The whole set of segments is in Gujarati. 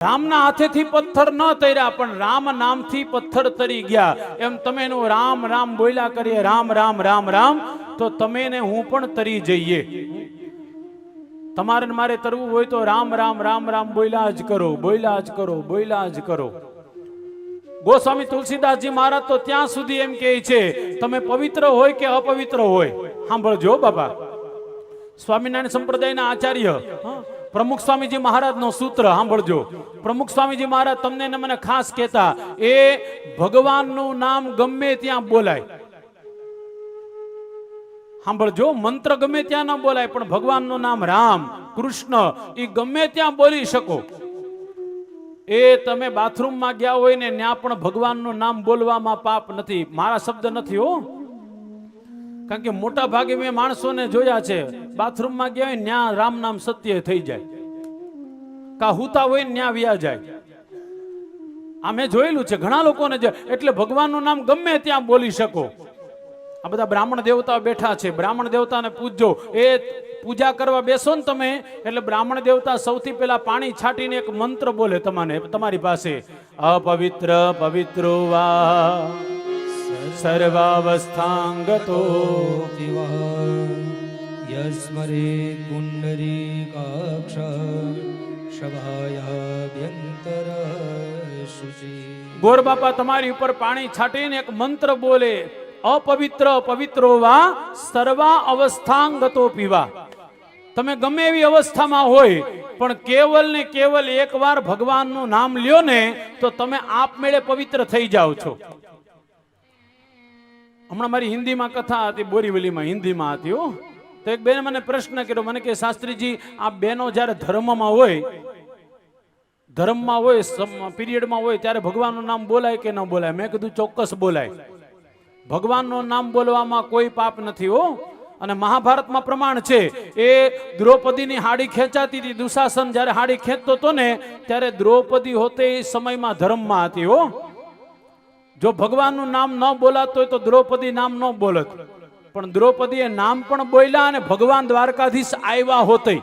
રામના હાથેથી પથ્થર ન તર્યા પણ રામ નામથી પથ્થર તરી ગયા. એમ તમે એનું રામ રામ બોલ્યા કરીએ રામ રામ રામ રામ તો તમે ને હું પણ તરી જઈએ. તમારે મારે તરવું હોય તો રામ રામ રામ રામ બોલ્યા જ કરો બોલ્યા જ કરો બોલ્યા જ કરો. ગોસ્વામી તુલસીદાસજી મહારાજ તો ત્યાં સુધી એમ કહે છે તમે પવિત્ર હોય કે અપવિત્ર હોય? સાંભળજો બાબા સ્વામિનારાયણ સંપ્રદાયના આચાર્ય. હા, પ્રમુખ સ્વામીજી મહારાજનો સૂત્ર સાંભળજો. પ્રમુખ સ્વામીજી મહારાજ તમને ને મને ખાસ કહેતા, એ ભગવાનનું નામ ગમે ત્યાં બોલાય. સાંભળજો, મંત્ર ગમે ત્યાં ન બોલાય, પણ ભગવાનનું નામ રામ, કૃષ્ણ એ ગમે ત્યાં બોલી શકો. એ તમે બાથરૂમમાં ગયા હોય ને, ત્યાં પણ ભગવાનનું નામ બોલવામાં પાપ નથી. મારા શબ્દ નથી હો. કારણ કે મોટા ભાગે મેં માણસોને જોયા છે, બાથરૂમમાં ગયા હોય ત્યાં રામ નામ સત્ય થઈ જાય. કા હુતા હોય ન્યા વ્યા જાય. આ મેં જોયેલું છે, ઘણા લોકોને એટલે ભગવાનનું નામ ગમે ત્યાં બોલી શકો. આ બધા બ્રાહ્મણ દેવતાઓ બેઠા છે, બ્રાહ્મણ દેવતાને પૂજજો. એ પૂજા કરવા બેસો ને તમે, એટલે બ્રાહ્મણ દેવતા સૌથી પહેલા પાણી છાંટીને એક મંત્ર બોલે તમને, તમારી પાસે, અપવિત્ર, પવિત્રો વા સર્વાવસ્થાંગતો યસ્મરે પુંડરીકાક્ષ સભાયાભ્યંતર ગોર બાપા તમારી ઉપર પાણી છાંટીને એક મંત્ર બોલે અપવિત્ર પવિત્રો વા સર્વા અવસ્થાંગતો પીવા. તમે ગમે એવી અવસ્થામાં હોય પણ કેવલ ને કેવલ એકવાર ભગવાનનું નામ લ્યો ને તો તમે આપમેળે પવિત્ર થઈ જાઓ છો. હમણાં મારી હિન્દીમાં કથા હતી, બોરીવલીમાં હિન્દીમાં હતી, હો. તો એક બેને મને પ્રશ્ન કર્યો, મને કે, શાસ્ત્રીજી, આ બેનો જ્યારે ધર્મમાં હોય ધર્મમાં હોય પીરિયડમાં હોય, ત્યારે ભગવાનનું નામ બોલાય કે ન બોલાય? મેં કીધું, ચોક્કસ બોલાય. ભગવાનનું નામ બોલવામાં કોઈ પાપ નથી, હો. અને મહાભારતમાં પ્રમાણ છે, એ દ્રૌપદીની હાડી ખેંચાતી હતી, દુશાસન જ્યારે હાડી ખેંચતો હતો ને, ત્યારે દ્રૌપદી હોતે એ સમયમાં ધર્મમાં હતી, હો. જો ભગવાનનું નામ ન બોલાતું હોય તો દ્રૌપદી નામ ન બોલત. પણ દ્રૌપદીએ નામ પણ બોલ્યા અને ભગવાન દ્વારકાધીશ આવ્યા હોતે.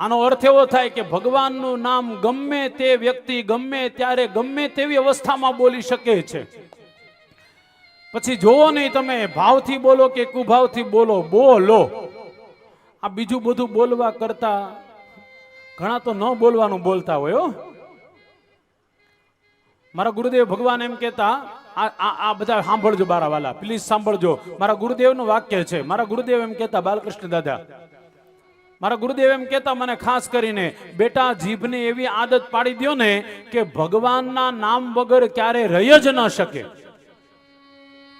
આનો અર્થ એવો થાય કે ભગવાનનું નામ ગમે તે વ્યક્તિ ગમે ત્યારે ગમે તેવી અવસ્થામાં બોલી શકે છે. પછી જોવો નહીં તમે, ભાવથી બોલો કે કુભાવથી બોલો બોલો. આ બીજું બધું બોલવા કરતા ઘણા તો ન બોલવાનું બોલતા હોય હો. મારા ગુરુદેવ ભગવાન એમ કહેતા, આ, આ- બધા સાંભળજો બારા વાલા પ્લીઝ સાંભળજો. મારા ગુરુદેવનું વાક્ય છે. મારા ગુરુદેવ એમ કહેતા, બાલકૃષ્ણ દાદા, મારા ગુરુદેવ એમ કહેતા મને ખાસ કરીને, બેટા, જીભને એવી આદત પાડી દ્યો ને કે ભગવાનના નામ વગર ક્યારે રહી જ ન શકે.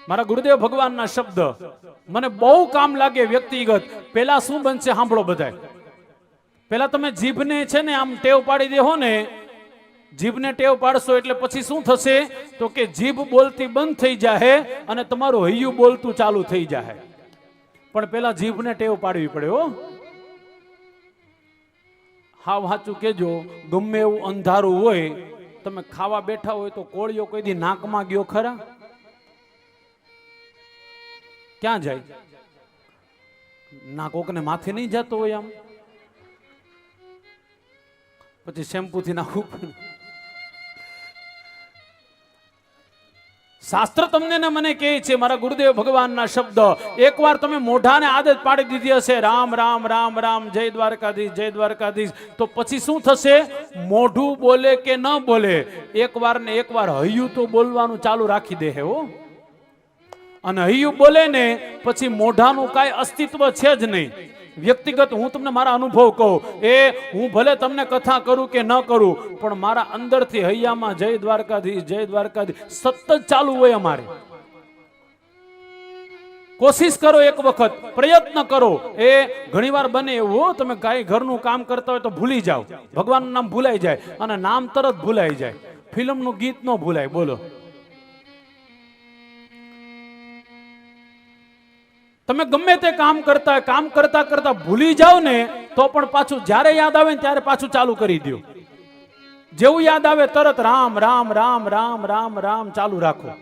મારા ગુરુદેવ ભગવાનના શબ્દ મને બહુ કામ લાગે વ્યક્તિગત. પેલા શું બનશે સાંભળો બધાય. પેલા તમે જીભને છે ને આમ ટેવ પાડી દેહો ને જીભને ટેવ પાડશો એટલે પછી શું થશે? તો કે જીભ બોલતી બંધ થઈ જાહે અને તમારું હૈયું બોલતું ચાલુ થઈ જાહે. પણ પેલા જીભને ટેવ પાડવી પડે હો. હાવ સાચું કેજો, ગમે એવું અંધારું હોય, તમે ખાવા બેઠા હોય તો કોળિયો કોઈ દી નાકમાં ગયો ખરા? ક્યાં જાય? ના, કોકને માથે નહીં જતો હોય આમ. પછી શેમ્પુથી નાખવું શાસ્ત્ર તમને ને મને કહે છે, મારા ગુરુદેવ ભગવાનના શબ્દ. એકવાર તમે મોઢાને આદત પાડી દીધી હશે, રામ રામ રામ રામ, જય દ્વારકાધીશ જય દ્વારકાધીશ, તો પછી શું થશે? મોઢું બોલે કે ન બોલે? એકવાર ને એકવાર હૈયું તો બોલવાનું ચાલુ રાખી દે હો અને હૈયું બોલે ને, પછી મોઢાનું કાંઈ અસ્તિત્વ છે જ નહીં. વ્યક્તિગત હું તમને મારા અનુભવ કહું, એ હું ભલે તમને કથા કરું કે ન કરું, પણ મારા અંદરથી હૈયામાં જય દ્વારકાધીશ જય દ્વારકાધીશ, સતત ચાલુ હોય અમારે. કોશિશ કરો એક વખત, પ્રયત્ન કરો. એ ઘણીવાર બને એવું તમે કાંઈ ઘરનું કામ કરતા હોય તો ભૂલી જાઓ. ભગવાનનું નામ ભૂલાઈ જાય અને નામ તરત ભૂલાઈ જાય. ફિલ્મનું ગીત ન ભૂલાય, બોલો. તમે ગમે તે કામ કરતા કામ કરતા કરતા ભૂલી જાઓ ને, તો પણ પાછું જ્યારે યાદ આવે ને ત્યારે પાછું ચાલુ કરી દો જેવું યાદ આવે તરત રામ રામ રામ રામ રામ રામ ચાલુ રાખો.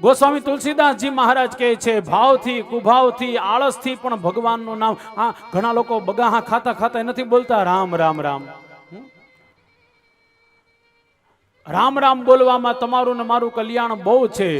ગોસ્વામી તુલસીદાસજી મહારાજ કહે છે, ભાવથી, કુભાવથી, આળસથી પણ ભગવાનનું નામ. હા, ઘણા લોકો બગાહા ખાતા ખાતા નથી બોલતા, રામ રામ રામ. રામ રામ બોલવામાં તમારું ને મારું કલ્યાણ બહુ છે.